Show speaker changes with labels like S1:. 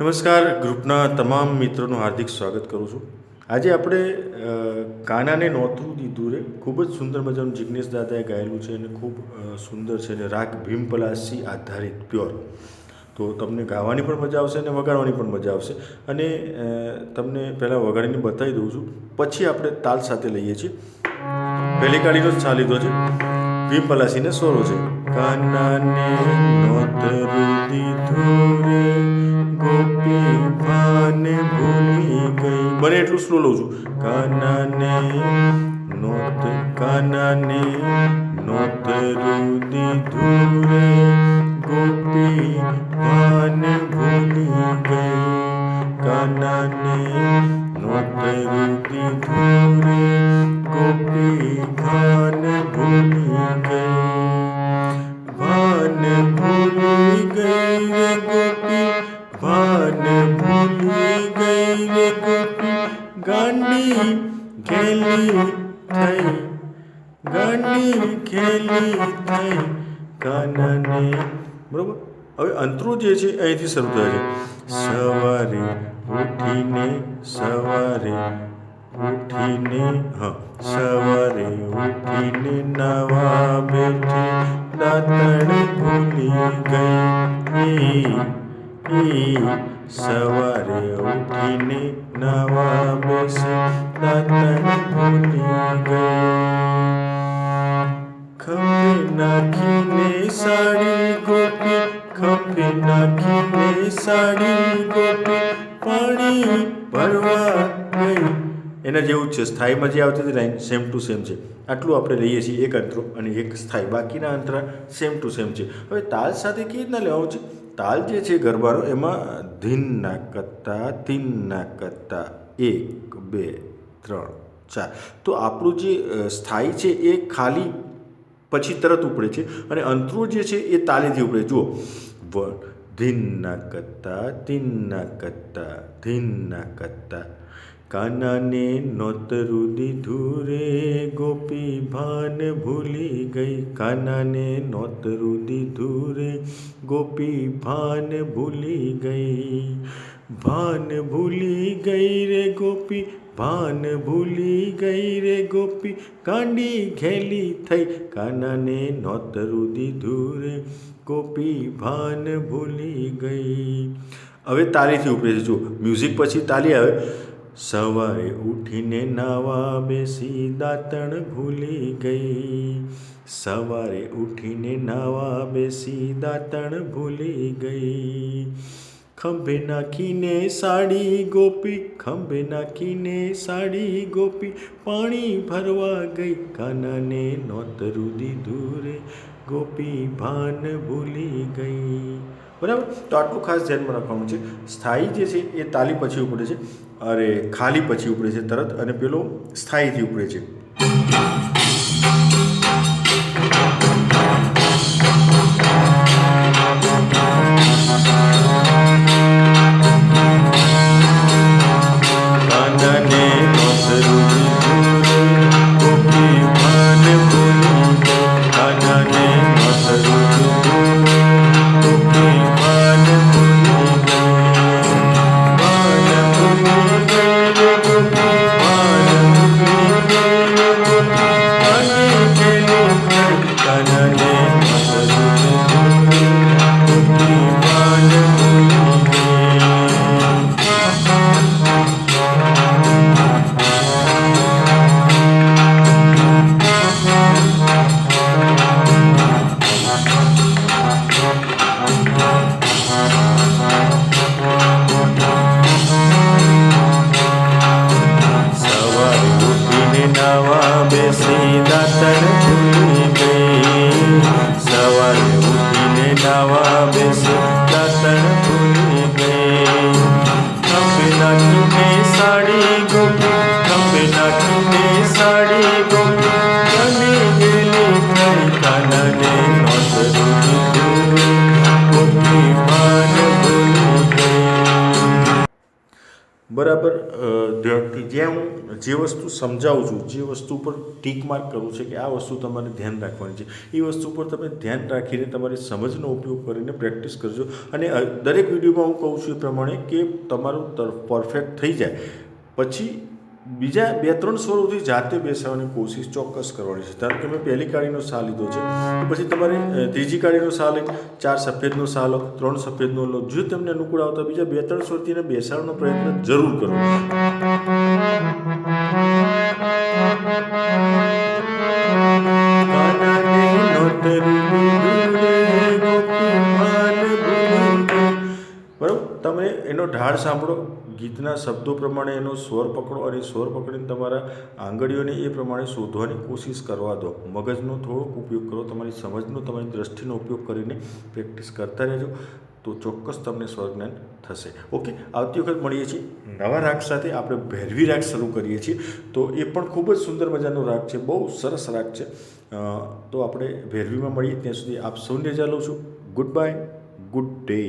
S1: નમસ્કાર, ગ્રુપના તમામ મિત્રોનું હાર્દિક સ્વાગત કરું છું. આજે આપણે કાનાને નોતરું દીધું રે. ખૂબ જ સુંદર મજાનું જિગ્નેશ દાદાએ ગાયેલું છે અને ખૂબ સુંદર છે અને રાગ ભીમપલાસી આધારિત, પ્યોર. તો તમને ગાવાની પણ મજા આવશે અને વગાડવાની પણ મજા આવશે. અને તમને પહેલાં વગાડીને બતાવી દઉં છું. પછી આપણે તાલ સાથે લઈએ છીએ. પહેલી કાઢીનો જ છા લીધો છે ભીમ પલાસીને સોરો છે. કાનાને નોતરું દીધું રે ગોપી ભાને ભૂલી ગઈ. બને એટલું સ્લો લઉં છું. કાનાને નોત કાનાને નોતરું દીધું રે ગોપી ભાને ભૂલી ગઈ. કાનાને નોતરું દીધું રે ભાન ભાન ભૂલી ગઈ રે ગોપી ભાન ભૂલી ગાંડી ખેલી થઈ ગાંડી ખેલી થઈ કાનાને બરોબર હવે અંતરું જે છે અહીંથી શરૂ થાય છે સવારે ઉઠીને સવારે ઉઠીને સવારે ઉઠીને નવા બેઠી દાતણ ભૂલી ગઈ. સવારે ઉઠીને નવા બેસી દાતણ ભૂલી ગઈ. ખંભે નાખીને સાડી ગોપી ખંભે નાખીને સાડી ગોપી પાણી ભરવા એના જેવું જ છે. સ્થાયીમાં જે આવતી હતી લાઈન સેમ ટુ સેમ છે. આટલું આપણે લઈએ છીએ એક અંતરો અને એક સ્થાયી. બાકીના અંતરા સેમ ટુ સેમ છે. હવે તાલ સાથે કેવી રીતના લેવાનું છે? તાલ જે છે ગરબાનો, એમાં ધીનના કત્તા તીનના કત્તા એક, બે, ત્રણ, ચાર. તો આપણું જે સ્થાયી છે એ ખાલી પછી તરત ઉપડે છે અને અંતરો જે છે એ તાલીથી ઉપડે. જુઓ. વન ધીનના કત્તા તીનના કત્તા ધીનના કત્તા કાનાને નોતરું દીધું રે ગોપી ભાન ભૂલી ગઈ. કાનાને નોતરું દીધું રે ગોપી ભાન ભૂલી ગઈ. ભાન ભૂલી ગઈ રે ગોપી, ભાન ભૂલી ગઈ રે ગોપી, કાંડી ઘેલી થઈ. કાનાને નોતરું દીધું રે ગોપી ભાન ભૂલી ગઈ. હવે તાલીથી ઉપરે છે મ્યુઝિક પછી તાલી આવે. સવારે ઉઠીને નાવા બેસી દાંતણ ભૂલી ગઈ. સવારે ઉઠીને નાવા બેસી દાંતણ ભૂલી ગઈ. ખંભે નાખીને સાડી ગોપી, ખંભે નાખીને સાડી ગોપી, પાણી ભરવા ગઈ. કાનાને નોતરું દીધું રે ગોપી ભાન ભૂલી ગઈ. બરાબર? તો આટલું ખાસ ધ્યાનમાં રાખવાનું છે. સ્થાયી જે છે એ તાલી પછી ઉપડે છે. અરે ખાલી પછી ઉપડે છે તરત અને પેલો સ્થાયીથી ઉપડે છે. બરાબર ધ્યાનથી જ્યાં હું જે વસ્તુ સમજાવું છું, જે વસ્તુ પર ટીક માર્ક કરું છે કે આ વસ્તુ તમારે ધ્યાન રાખવાની છે, એ વસ્તુ પર તમે ધ્યાન રાખીને તમારી સમજનો ઉપયોગ કરીને પ્રેક્ટિસ કરજો. અને દરેક વિડીયોમાં હું કહું છું એ પ્રમાણે કે તમારું પરફેક્ટ થઈ જાય. પછી બીજા બે ત્રણ સ્વરોથી જાતે બેસાડવાની કોશિશ ચોક્કસ કરવાની છે. ધારો કે મેં પહેલી કાળીનો સા લીધો છે પછી તમારે ત્રીજી કાળીનો સા લઈ ચાર સફેદનો સા લો ત્રણ સફેદનો લો. જો તમને અનુકૂળ આવતા બીજા બે ત્રણ સ્વરથી એને બેસાડવાનો પ્રયત્ન જરૂર કરો. બરાબર? તમે એનો ઢાળ સાંભળો. ગીતના શબ્દો પ્રમાણે એનો સ્વર પકડો અને સ્વર પકડીને તમારા આંગળીઓને એ પ્રમાણે શોધવાની કોશિશ કરવા દો. મગજનો થોડોક ઉપયોગ કરો, તમારી સમજનો, તમારી દ્રષ્ટિનો ઉપયોગ કરીને પ્રેક્ટિસ કરતા રહેજો, તો ચોક્કસ તમને સ્વરજ્ઞાન થશે. ઓકે આવતી વખત મળીએ છીએ નવા રાગ સાથે. આપણે ભૈરવી રાગ શરૂ કરીએ છીએ. તો એ પણ ખૂબ જ સુંદર મજાનો રાગ છે, બહુ સરસ રાગ છે. તો આપણે ભૈરવીમાં મળીએ ત્યાં સુધી આપ સૌને રજા છું, ગુડ બાય, ગુડ ડે.